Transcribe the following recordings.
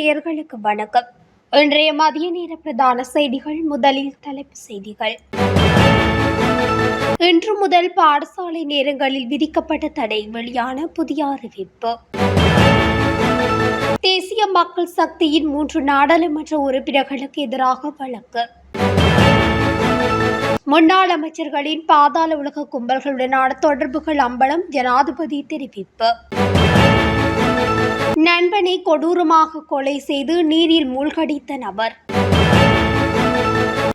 நேர்களுக்கு வணக்கம். இன்றைய மதிய நேர பிரதான செய்திகள் முதலில் தலைப்பு செய்திகள். இன்று முதல் பாடசாலை நேரங்களில் விதிக்கப்பட்ட தடை வெளியான புதிய அறிவிப்பு. தேசிய மக்கள் சக்தியின் மூன்று நாடாளுமன்ற உறுப்பினர்களுக்கு எதிராக வழக்கு. முன்னாள் அமைச்சர்களின் பாதாள உலக கும்பல்களுடனான தொடர்புகள் அம்பலம் ஜனாதிபதி தெரிவிப்பு. நண்பனை கொடூரமாக கொலை செய்து நீரில் மூழ்கடித்த நபர்.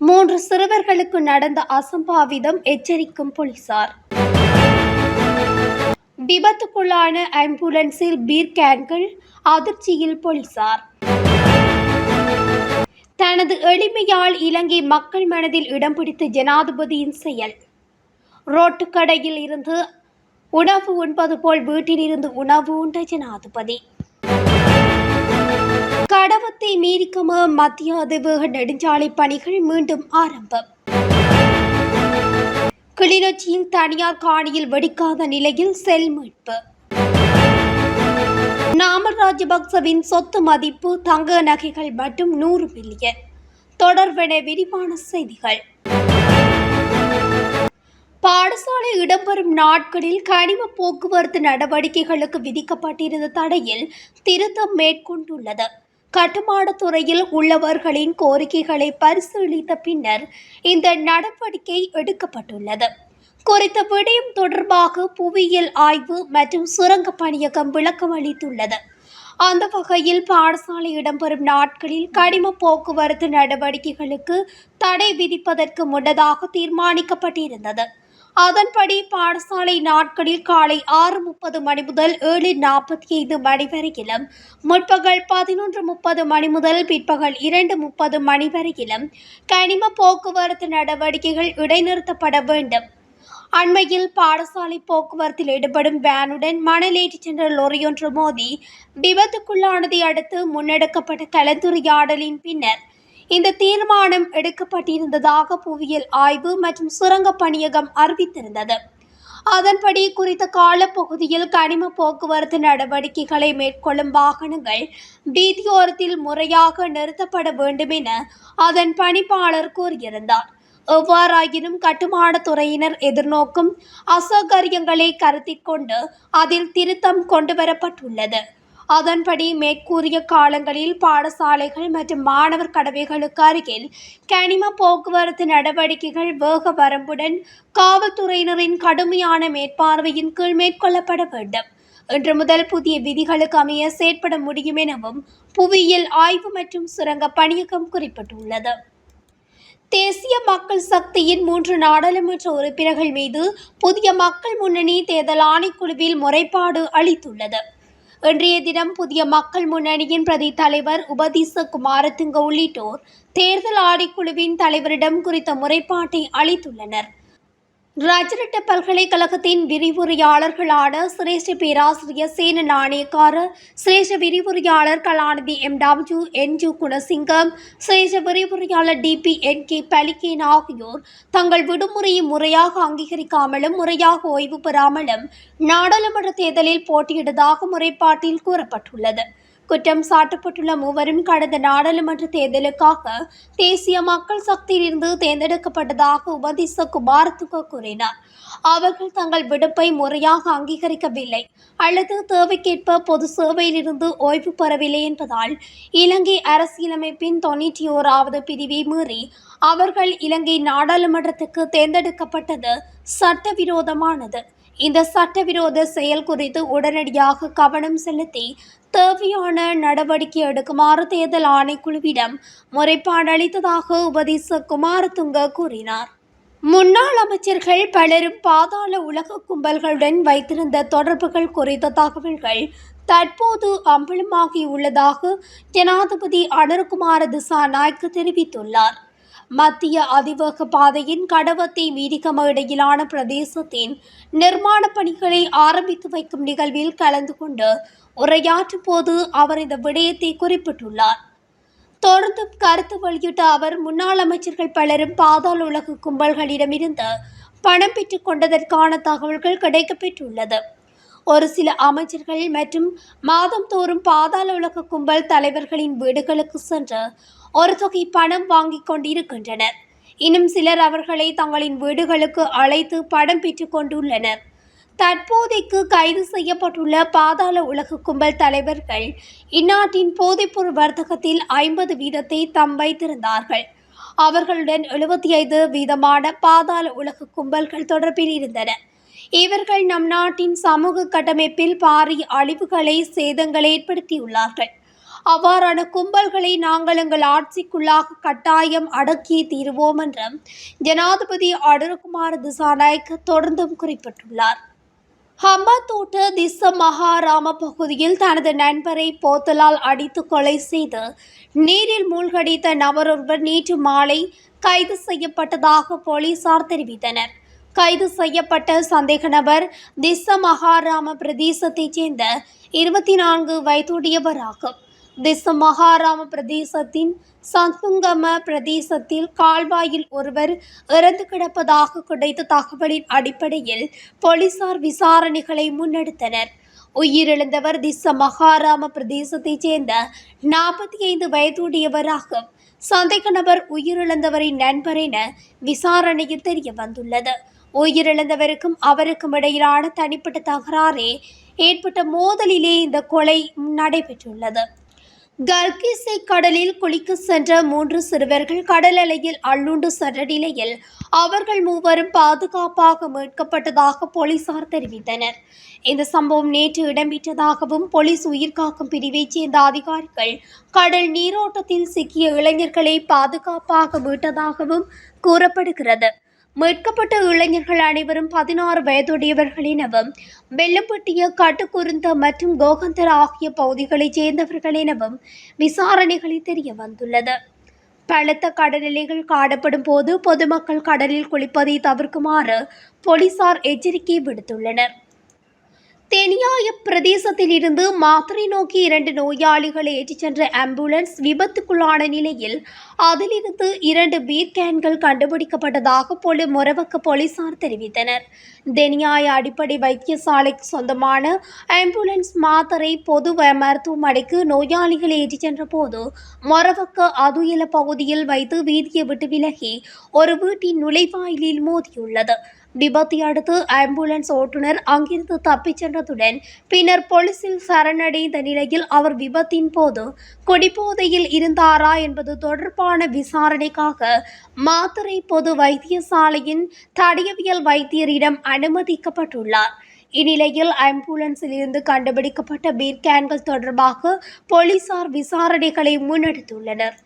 மூன்று சிறுவர்களுக்கு நடந்த அசம்பாவிதம் எச்சரிக்கும் போலீசார். விபத்துக்குள்ளான ஆம்புலன்ஸில் பீர் கேன்கள் அதிர்ச்சியில் போலீசார். தனது எளிமையால் இலங்கை மக்கள் மனதில் இடம் பிடித்த ஜனாதிபதியின் செயல். ரோட்டுக்கடையில் இருந்து உணவு உண்பது போல் வீட்டில் இருந்து உணவு உண்ட ஜனாதிபதி. கடவத்தை மீறிக்கம மத்திய அதிவேக நெடுஞ்சாலை பணிகள் மீண்டும் ஆரம்பம். கிளிநொச்சியில் தனியார் காணியில் வெடிக்காத நிலையில் செல் மீட்பு நாமல் ராஜபக்சவின் சொத்து மதிப்பு தங்க நகைகள் மட்டும் நூறு மில்லியன். தொடர்பென விரிவான செய்திகள். பாடசாலை இடம்பெறும் நாட்களில் கனிம போக்குவரத்து நடவடிக்கைகளுக்கு விதிக்கப்பட்டிருந்த தடையில் திருத்தம் மேற்கொண்டுள்ளது. கட்டுமானத் துறையில் உள்ளவர்களின் கோரிக்கைகளை பரிசீலித்த பின்னர் இந்த நடவடிக்கை எடுக்கப்பட்டுள்ளது. குறித்த விடயம் தொடர்பாக புவியியல் ஆய்வு மற்றும் சுரங்க பணியகம் விளக்கம் அளித்துள்ளது. அந்த வகையில் பாடசாலை இடம்பெறும் நாட்களில் கனிம போக்குவரத்து நடவடிக்கைகளுக்கு தடை விதிப்பதற்கு முன்னதாக தீர்மானிக்கப்பட்டிருந்தது. அதன்படி பாடசாலை நாட்களில் காலை ஆறு முப்பது மணி முதல் ஏழு நாற்பத்தி ஐந்து மணி வரையிலும் முற்பகல் பதினொன்று முப்பது மணி முதல் பிற்பகல் இரண்டு முப்பது மணி வரையிலும் கனிம போக்குவரத்து நடவடிக்கைகள் இடைநிறுத்தப்பட வேண்டும். அண்மையில் பாடசாலை போக்குவரத்தில் ஈடுபடும் வேனுடன் மணலேற்றி சென்ற லொரியொன்று மோதி விபத்துக்குள்ளானதை அடுத்து முன்னெடுக்கப்பட்ட கலந்துரையாடலின் பின்னர் இந்த தீர்மானம் எடுக்கப்பட்டிருந்ததாக புவியியல் ஆய்வு மற்றும் சுரங்க பணியகம் அறிவித்திருந்தது. அதன்படி குறித்த காலப்பகுதியில் கனிம போக்குவரத்து நடவடிக்கைகளை மேற்கொள்ளும் வாகனங்கள் வீதியோரத்தில் முறையாக நிறுத்தப்பட வேண்டும் என அதன் பணிப்பாளர் கூறியிருந்தார். எவ்வாறாயினும் கட்டுமானத் துறையினர் எதிர்நோக்கும் அசௌகரியங்களை கருத்தில் கொண்டு அதில் திருத்தம் கொண்டுவரப்பட்டுள்ளது. அதன்படி மேற்கூறிய காலங்களில் பாடசாலைகள் மற்றும் மாணவர் கடவைகளுக்கு அருகில் கனிம போக்குவரத்து நடவடிக்கைகள் வேக வரம்புடன் காவல்துறையினரின் கடுமையான மேற்பார்வையின் கீழ் மேற்கொள்ளப்பட வேண்டும். இன்று முதல் புதிய விதிகளுக்கு அமைய செயற்பட முடியும் எனவும் புவியியல் ஆய்வு மற்றும் சுரங்க பணியகம் குறிப்பிட்டுள்ளது. தேசிய மக்கள் சக்தியின் மூன்று நாடாளுமன்ற உறுப்பினர்கள் மீது புதிய மக்கள் முன்னணி தேர்தல் ஆணைக்குழுவில் முறைப்பாடு அளித்துள்ளது. இன்றைய தினம் புதிய மக்கள் முன்னணியின் பிரதி தலைவர் உபதீச குமாரதுங்க உள்ளிட்டோர் தேர்தல் ஆணைக்குழுவின் தலைவரிடம் குறித்த முறைப்பாட்டை அளித்துள்ளனர். ராஜரட்ட பல்கலைக்கழகத்தின் விரிவுரையாளர்களான சிரேஷ்ட பேராசிரியர் சேன நாணயக்கார சிரேஷ்ட விரிவுரையாளர் கலாநிதி M. W. N. Zoo. Gunasingam சிரேஷ்ட விரிவுரையாளர் டி. பி. என். கே. பலிகேன் ஆகியோர் தங்கள் விடுமுறையை முறையாக அங்கீகரிக்காமலும் முறையாக ஓய்வு பெறாமலும் நாடாளுமன்ற தேர்தலில் போட்டியிடுவதாக முறைப்பாட்டில் கூறப்பட்டுள்ளது. குற்றம் சாட்டப்பட்டுள்ள மூவரும் கடந்த நாடாளுமன்ற தேர்தலுக்காக தேசிய மக்கள் சக்தியிலிருந்து தேர்ந்தெடுக்கப்பட்டதாக உபதிச குமாரத்துக்கு கூறினார். அவர்கள் தங்கள் விடுப்பை முறையாக அங்கீகரிக்கவில்லை. அல்லது தேவைக்கேற்ப பொது சேவையிலிருந்து ஓய்வு பெறவில்லை என்பதால் இலங்கை அரசியலமைப்பின் தொன்னூற்றி ஓராவது பிரிவை மீறி அவர்கள் இலங்கை நாடாளுமன்றத்துக்கு தேர்ந்தெடுக்கப்பட்டது சட்டவிரோதமானது. இந்த சட்டவிரோத செயல் குறித்து உடனடியாக கவனம் செலுத்தி தேவையான நடவடிக்கை எடுக்குமாறு தேர்தல் ஆணைக்குழுவிடம் முறைப்பாடு அளித்ததாக உபதேச குமாரதுங்க கூறினார். முன்னாள் அமைச்சர்கள் பலரும் பாதாள உலக கும்பல்களுடன் வைத்திருந்த தொடர்புகள் குறித்த தகவல்கள் தற்போது அம்பலமாகியுள்ளதாக ஜனாதிபதி அனுர்குமார திசாநாயக்க தெரிவித்துள்ளார். மத்திய அதிவேக பாதையின் கடவத்தை மீதிக்கம இடையிலான பிரதேசத்தின் நிர்மாண பணிகளை ஆரம்பித்து வைக்கும் நிகழ்வில் கலந்து கொண்டு உரையாற்றும் போது அவர் இந்த விடயத்தை குறிப்பிட்டுள்ளார். தொடர்ந்து கருத்து வெளியிட்ட அவர் முன்னாள் அமைச்சர்கள் பலரும் பாதாள உலக கும்பல்களிடமிருந்து பணம் பெற்றுக் கொண்டதற்கான தகவல்கள் கிடைக்கப்பெற்றுள்ளது. ஒரு சில அமைச்சர்கள் மற்றும் மாதந்தோறும் பாதாள உலக கும்பல் தலைவர்களின் வீடுகளுக்கு சென்று ஒரு தொகை பணம் வாங்கிக் கொண்டிருக்கின்றனர். இன்னும் சிலர் அவர்களை தங்களின் வீடுகளுக்கு அழைத்து படம் பெற்றுக் கொண்டுள்ளனர். தற்போதைக்கு கைது செய்யப்பட்டுள்ள பாதாள உலக கும்பல் தலைவர்கள் இந்நாட்டின் போதைப்பொருள் வர்த்தகத்தில் ஐம்பது வீதத்தை தம் வைத்திருந்தார்கள். அவர்களுடன் எழுபத்தி ஐந்து வீதமான பாதாள உலக கும்பல்கள் தொடர்பில் இருந்தன. இவர்கள் நம் நாட்டின் சமூக கட்டமைப்பில் பாரிய அழிவுகளை சேதங்களை ஏற்படுத்தியுள்ளார்கள். அவ்வாறான கும்பல்களை நாங்கள் எங்கள் ஆட்சிக்குள்ளாக கட்டாயம் அடக்கி தீருவோம் என்றும் ஜனாதிபதி அடல்குமார் திசாநாயக் தொடர்ந்தும் குறிப்பிட்டுள்ளார். ஹம்பத்தோட்ட திச மகாராம பகுதியில் தனது நண்பரை போத்தலால் அடித்து கொலை செய்து நீரில் மூழ்கடித்த நபரொருவர் நேற்று மாலை கைது செய்யப்பட்டதாக போலீசார் தெரிவித்தனர். கைது செய்யப்பட்ட சந்தேக நபர் திச மகாராம பிரதேசத்தைச் சேர்ந்த இருபத்தி நான்கு வயதுடையவராகும். திஸ் மகாராம பிரதேசத்தின் சந்துங்கம பிரதேசத்தில் கால்வாயில் ஒருவர் இறந்து கிடப்பதாக கிடைத்த தகவலின் அடிப்படையில் போலீசார் விசாரணைகளை முன்னெடுத்தனர். உயிரிழந்தவர் திஸ்ஸ மகாராம பிரதேசத்தைச் சேர்ந்த நாற்பத்தி ஐந்து வயதுடையவராகும் சந்தேக நபர் உயிரிழந்தவரின் நண்பர் என விசாரணையில் தெரிய வந்துள்ளது. உயிரிழந்தவருக்கும் அவருக்கும் இடையிலான தனிப்பட்ட தகராறே ஏற்பட்ட மோதலிலே இந்த கொலை நடைபெற்றுள்ளது. கர்கிசை கடலில் குளிக்க சென்ற மூன்று சிறுவர்கள் கடல் அலையில் அள்ளுண்டு சென்ற நிலையில் அவர்கள் மூவரும் பாதுகாப்பாக மீட்கப்பட்டதாக போலீசார் தெரிவித்தனர். இந்த சம்பவம் நேற்று இடம்பெற்றதாகவும் போலீஸ் உயிர்காக்கும் பிரிவைச் சேர்ந்த அதிகாரிகள் கடல் நீரோட்டத்தில் சிக்கிய இளைஞர்களை பாதுகாப்பாக மீட்டதாகவும் கூறப்படுகிறது. மீட்கப்பட்ட இளைஞர்கள் அனைவரும் பதினாறு வயதுடையவர்கள் எனவும் வெள்ளப்பட்டிய கட்டுக்குருந்த மற்றும் கோகந்தர் ஆகிய பகுதிகளைச் சேர்ந்தவர்கள் எனவும் விசாரணைகளில் தெரிய வந்துள்ளது. பலத்த கடலிலைகள் காணப்படும் போது பொதுமக்கள் கடலில் குளிப்பதை தவிர்க்குமாறு போலீசார் எச்சரிக்கை விடுத்துள்ளனர். தெனியாய பிரதேசத்தில் இருந்து மாத்திரை நோக்கி இரண்டு நோயாளிகளை ஏற்றிச் சென்ற ஆம்புலன்ஸ் விபத்துக்குள்ளான நிலையில் அதிலிருந்து இரண்டு பீர் கேன்கள் கண்டுபிடிக்கப்பட்டதாக போல மொரவக்க போலீசார் தெரிவித்தனர். தெனியாய அடிப்படை வைத்தியசாலைக்கு சொந்தமான ஆம்புலன்ஸ் மாத்தரை பொது மருத்துவமனைக்கு நோயாளிகளை ஏற்றிச் சென்ற போது மொரவக்க அதுயல பகுதியில் வைத்து வீதியை விட்டு விலகி ஒரு வீட்டின் நுழைவாயிலில் மோதியுள்ளது. விபத்தை அடுத்து ஆம்புலன்ஸ் ஓட்டுநர் அங்கிருந்து தப்பிச் சென்றதுடன் பின்னர் போலீசில் சரணடைந்த நிலையில் அவர் விபத்தின் போது குடிபோதையில் இருந்தாரா என்பது தொடர்பான விசாரணைக்காக மாத்தறை பொது வைத்தியசாலையின் தடயவியல் வைத்தியரிடம் அனுமதிக்கப்பட்டுள்ளார். இந்நிலையில் ஆம்புலன்ஸில் இருந்து கண்டுபிடிக்கப்பட்ட பீர்கேன்கள் தொடர்பாக போலீசார் விசாரணைகளை முன்னெடுத்துள்ளனர்.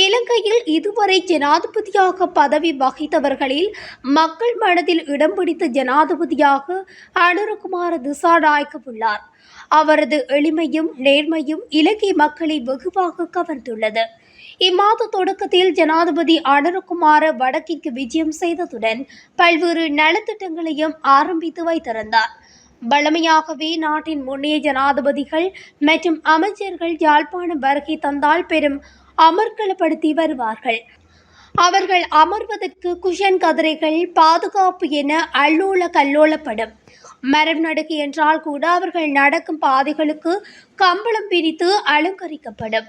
இலங்கையில் இதுவரை ஜனாதிபதியாக பதவி வகித்தவர்களில் மக்கள் மனதில் இடம் பிடித்த ஜனாதிபதியாக அனுரகுமார திசாநாயக்க உள்ளார். அவரது எளிமையும் நேர்மையும் இலங்கை மக்களை வெகுவாக கவர்ந்துள்ளது. இம்மாத தொடக்கத்தில் ஜனாதிபதி அனுரகுமார வடக்கிற்கு விஜயம் செய்ததுடன் பல்வேறு நலத்திட்டங்களையும் ஆரம்பித்து வைத்திருந்தார். வளமையாகவே நாட்டின் முன்னைய ஜனாதிபதிகள் மற்றும் அமைச்சர்கள் யாழ்ப்பாணம் வருகை தந்தால் பெரும் அமர்க்களப்படுத்தி வருவார்கள் அவர்கள் அமர்வதற்கு குஷன் கதிரைகள் பாதுகாப்பு என அல்லோல கல்லோலப்படும். மரம் நடுக்கு என்றால் கூட அவர்கள் நடக்கும் பாதைகளுக்கு கம்பளம் பிரித்து அலங்கரிக்கப்படும்.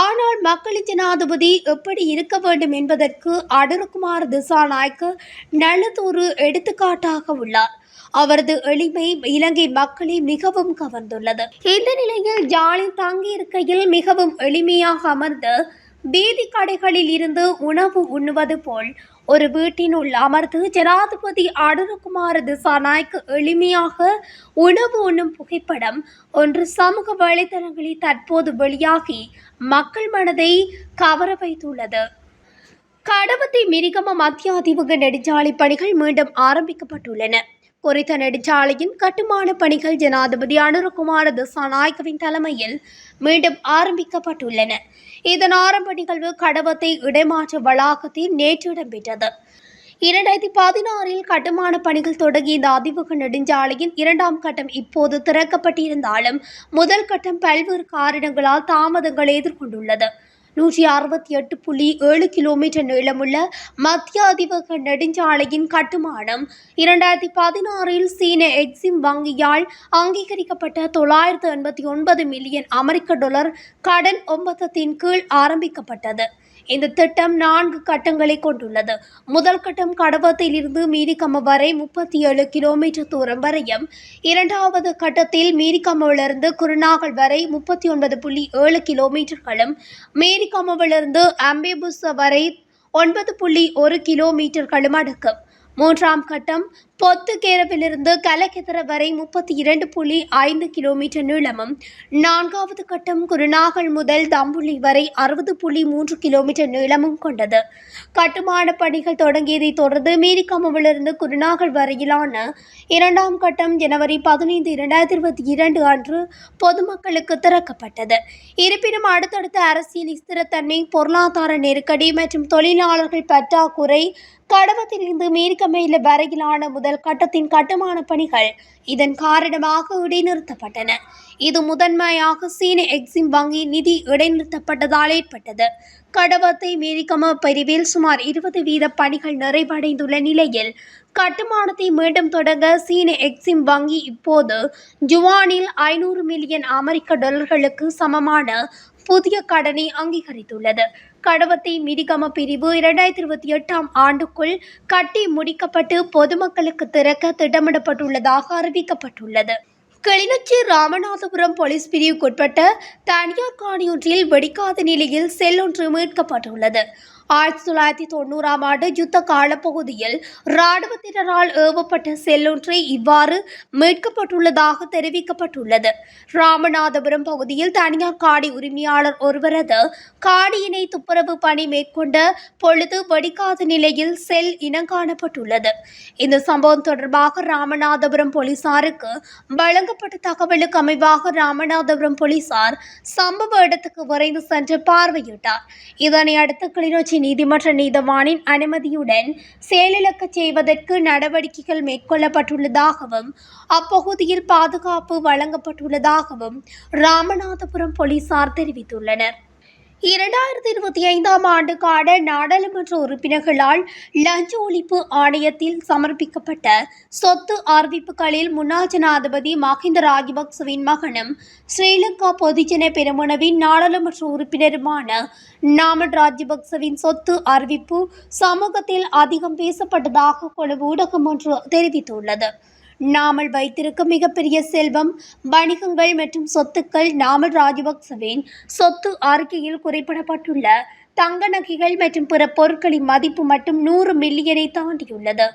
ஆனால் மக்களின் ஜனாதிபதி எப்படி இருக்க வேண்டும் என்பதற்கு அடருகுமார் திசாநாய்க்கு நல்லதொரு எடுத்துக்காட்டாக உள்ளார். அவரது எளிமை இலங்கை மக்களை மிகவும் கவர்ந்துள்ளது. இந்த நிலையில் ஜாலில் தங்கியிருக்கையில் மிகவும் எளிமையாக அமர்ந்து பீதி கடைகளில் இருந்து உணவு உண்ணுவது போல் ஒரு வீட்டினுள் அமர்ந்து ஜனாதிபதி அடருகுமார திசாநாய்க்கு எளிமையாக உணவு உண்ணும் புகைப்படம் ஒன்று சமூக வலைதளங்களில் தற்போது வெளியாகி மக்கள் மனதை கவர வைத்துள்ளது. கடவத்தை மிரிகம மத்திய அதிமுக நெடுஞ்சாலை பணிகள் மீண்டும் ஆரம்பிக்கப்பட்டுள்ளன. குறித்த நெடுஞ்சாலையின் கட்டுமான பணிகள் ஜனாதிபதி அனுரகுமார திசாநாயக்கவின் தலைமையில் மீண்டும் ஆரம்பிக்கப்பட்டுள்ளன. இதன் ஆரம்ப நிகழ்வு கடவத்தை இடைமாற்ற வளாகத்தில் நேற்று இடம்பெற்றது. இரண்டாயிரத்தி பதினாறில் கட்டுமான பணிகள் தொடங்கிய இந்த அதிமுக நெடுஞ்சாலையின் இரண்டாம் கட்டம் இப்போது திறக்கப்பட்டிருந்தாலும் முதல் கட்டம் பல்வேறு காரணங்களால் தாமதங்களை எதிர்கொண்டுள்ளது. நூற்றி அறுபத்தி எட்டு புள்ளி ஏழு கிலோமீட்டர் நீளமுள்ள மத்திய அதிபக நெடுஞ்சாலையின் கட்டுமானம். இரண்டாயிரத்தி பதினாறில் சீன எக்ஸிம் வங்கியால் அங்கீகரிக்கப்பட்ட தொள்ளாயிரத்து எண்பத்தி ஒன்பது மில்லியன் அமெரிக்க டாலர் கடன் ஒப்பந்தத்தின் கீழ் ஆரம்பிக்கப்பட்டது. இந்த திட்டம் நான்கு கட்டங்களை கொண்டுள்ளது. முதல் கட்டம் கடவத்தில் இருந்து மீரிக்கம வரை முப்பத்தி ஏழு கிலோமீட்டர் தூரம் வரையும் இரண்டாவது கட்டத்தில் மீரிக்கமவிலிருந்து குருநாகல் வரை முப்பத்தி ஒன்பது புள்ளி ஏழு கிலோமீட்டர்களும் மீரிக்கம்மவிலிருந்து அம்பேபுச வரை ஒன்பது புள்ளி ஒரு கிலோமீட்டர்களும் அடக்கும். மூன்றாம் கட்டம் பொத்துக்கேரவிலிருந்து கலக்கெதர வரை முப்பத்தி இரண்டு புள்ளி ஐந்து கிலோமீட்டர் நீளமும் நான்காவது கட்டம் குருநாகல் முதல் தம்புள்ளி வரை அறுபது புள்ளி மூன்று கிலோமீட்டர் நீளமும் கொண்டது. கட்டுமான பணிகள் தொடங்கியதைத் தொடர்ந்து மீரிக்கமவிலிருந்து குருநாகல் வரையிலான இரண்டாம் கட்டம் ஜனவரி பதினைந்து இரண்டாயிரத்தி இருபத்தி இரண்டு அன்று பொதுமக்களுக்கு திறக்கப்பட்டது. இருப்பினும் அடுத்தடுத்த அரசியல் ஸ்திரத்தன்மை பொருளாதார நெருக்கடி மற்றும் தொழிலாளர்கள் பற்றாக்குறை கடவத்திலிருந்து மீரிக்கமையில வரையிலான முதல் கட்டத்தின் கட்டுமான பணிகள் இதன் காரணமாக இடைநிறுத்தப்பட்டன. இது முதன்மையாக சீன எக்ஸிம் வங்கி நிதி இடைநிறுத்தப்பட்டதால் ஏற்பட்டது. கடவத்தை மீரிக்கம பிரிவில் சுமார் இருபது வீத பணிகள் நிறைவடைந்துள்ள நிலையில் கட்டுமானத்தை மீண்டும் தொடங்க சீன எக்ஸிம் வங்கி இப்போது ஜுவானில் ஐநூறு மில்லியன் அமெரிக்க டாலர்களுக்கு சமமான புதிய கடனை அங்கீகரித்துள்ளது. கடவத்தை மிதிகம பிரிவு இரண்டாயிரத்தி இருபத்தி எட்டாம் ஆண்டுக்குள் கட்டி முடிக்கப்பட்டு பொதுமக்களுக்கு திறக்க திட்டமிடப்பட்டுள்ளதாக அறிவிக்கப்பட்டுள்ளது. கிளிநொச்சி ராமநாதபுரம் போலீஸ் பிரிவுக்குட்பட்ட தனியார் காணியொன்றில் வெடிக்காத நிலையில் செல் ஒன்று மீட்கப்பட்டுள்ளது. ஆயிரத்தி தொள்ளாயிரத்தி தொண்ணூறாம் ஆண்டு யுத்த காலப்பகுதியில் இராணுவத்தினரால் ஏவப்பட்ட செல்லொன்றை இவ்வாறு மீட்கப்பட்டுள்ளதாக தெரிவிக்கப்பட்டுள்ளது. ராமநாதபுரம் பகுதியில் தனியார் காடி உரிமையாளர் ஒருவரது காடியினை துப்புரவு பணி மேற்கொண்ட பொழுது வெடிக்காத நிலையில் செல் இனங்காணப்பட்டுள்ளது இந்த சம்பவம் தொடர்பாக ராமநாதபுரம் போலீசாருக்கு வழங்கப்பட்ட தகவலுக்கு அமைவாக ராமநாதபுரம் போலீசார் சம்பவ இடத்துக்கு விரைந்து சென்று பார்வையிட்டார். இதனை அடுத்து கிளிநொச்சி நீதிமன்ற நீதவானின் அனுமதியுடன் செயலிழக்கச் செய்வதற்கு நடவடிக்கைகள் மேற்கொள்ளப்பட்டுள்ளதாகவும் அப்பகுதியில் பாதுகாப்பு வழங்கப்பட்டுள்ளதாகவும் ராமநாதபுரம் போலீசார் தெரிவித்துள்ளனர். இரண்டாயிரத்தி இருபத்தி ஐந்தாம் ஆண்டுக்கான நாடாளுமன்ற உறுப்பினர்களால் லஞ்ச ஒழிப்பு ஆணையத்தில் சமர்ப்பிக்கப்பட்ட சொத்து அறிவிப்புகளில் முன்னாள் ஜனாதிபதி மஹிந்த ராஜபக்சவின் மகனும் ஸ்ரீலங்கா பொதுஜன பெருமனவின் நாடாளுமன்ற உறுப்பினருமான நாமன் ராஜபக்சவின் சொத்து அறிவிப்பு சமூகத்தில் அதிகம் பேசப்பட்டதாக கொழு ஊடகம் ஒன்று தெரிவித்துள்ளது. நாமல் வைத்திருக்கும் மிகப்பெரிய செல்வம் வணிகங்கள் மற்றும் சொத்துக்கள் நாமல் ராஜபக்சவின். சொத்து அறிக்கையில் குறிப்பிடப்பட்டுள்ள தங்க நகைகள் மற்றும் பிற பொருட்களின் மதிப்பு மட்டும் நூறு மில்லியனை தாண்டியுள்ளது.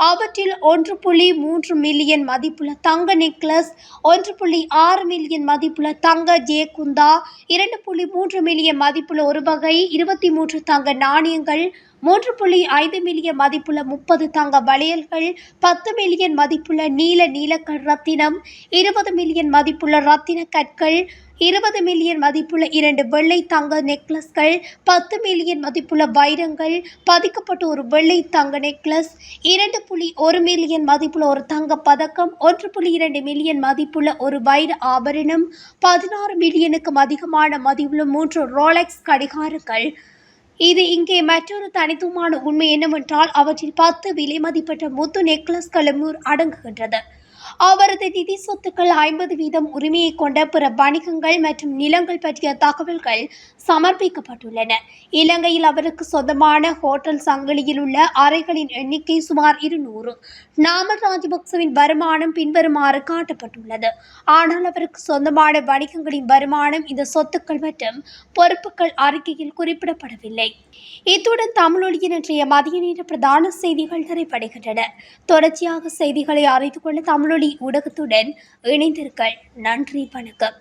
அவற்றில் ஒன்று புள்ளி மூன்று மில்லியன் மதிப்புள்ள தங்க நெக்லஸ் ஒன்று புள்ளி ஆறு மில்லியன் மதிப்புள்ள தங்க ஜே குந்தா இரண்டு புள்ளி மூன்று மில்லியன் மதிப்புள்ள ஒரு வகை இருபத்தி மூன்று தங்க நாணயங்கள் மூன்று புள்ளி ஐந்து மில்லியன் மதிப்புள்ள முப்பது தங்க வளையல்கள் பத்து மில்லியன் மதிப்புள்ள நீல நீலக்கல் ரத்தினம் இருபது மில்லியன் மதிப்புள்ள ரத்தின கற்கள் இருபது மில்லியன் மதிப்புள்ள இரண்டு வெள்ளை தங்க நெக்லஸ்கள் பத்து மில்லியன் மதிப்புள்ள வைரங்கள் பதிக்கப்பட்ட ஒரு வெள்ளை தங்க நெக்லஸ் இரண்டு புள்ளி ஒரு மில்லியன் மதிப்புள்ள ஒரு தங்க பதக்கம் ஒன்று புள்ளி இரண்டு மில்லியன் மதிப்புள்ள ஒரு வைர ஆபரணம் பதினாறு மில்லியனுக்கும் அதிகமான மதிப்புள்ள மூன்று ரோலெக்ஸ் கடிகாரங்கள். இது இங்கே மற்றொரு தனித்துவமான உண்மை என்னவென்றால் அவற்றில் பத்து விலை மதிப்பற்ற முத்து நெக்லஸ்களும் அடங்குகின்றது. அவரது நிதி சொத்துக்கள் ஐம்பது வீதம் உரிமையை கொண்ட பிற வணிகங்கள் மற்றும் நிலங்கள் பற்றிய தகவல்கள் சமர்ப்பிக்கப்பட்டுள்ளன. இலங்கையில் அவருக்கு சொந்தமான ஹோட்டல் சங்கிலியில் உள்ள அறைகளின் எண்ணிக்கை சுமார் இருநூறு. நாமல் ராஜபக்சவின் வருமானம் பின்வருமாறு காட்டப்பட்டுள்ளது. ஆனால் அவருக்கு சொந்தமான வணிகங்களின் வருமானம் இந்த சொத்துக்கள் மற்றும் பொறுப்புகள் அறிக்கையில் குறிப்பிடப்படவில்லை. இத்துடன் தமிழொலியின் இன்றைய மதிய நேர பிரதான செய்திகள் நிறைவடைகின்றன. தொடர்ச்சியாக செய்திகளை அறிந்து கொள்ள தமிழொலி ஊடகத்துடன் இணைந்திருங்கள் நன்றி வணக்கம்.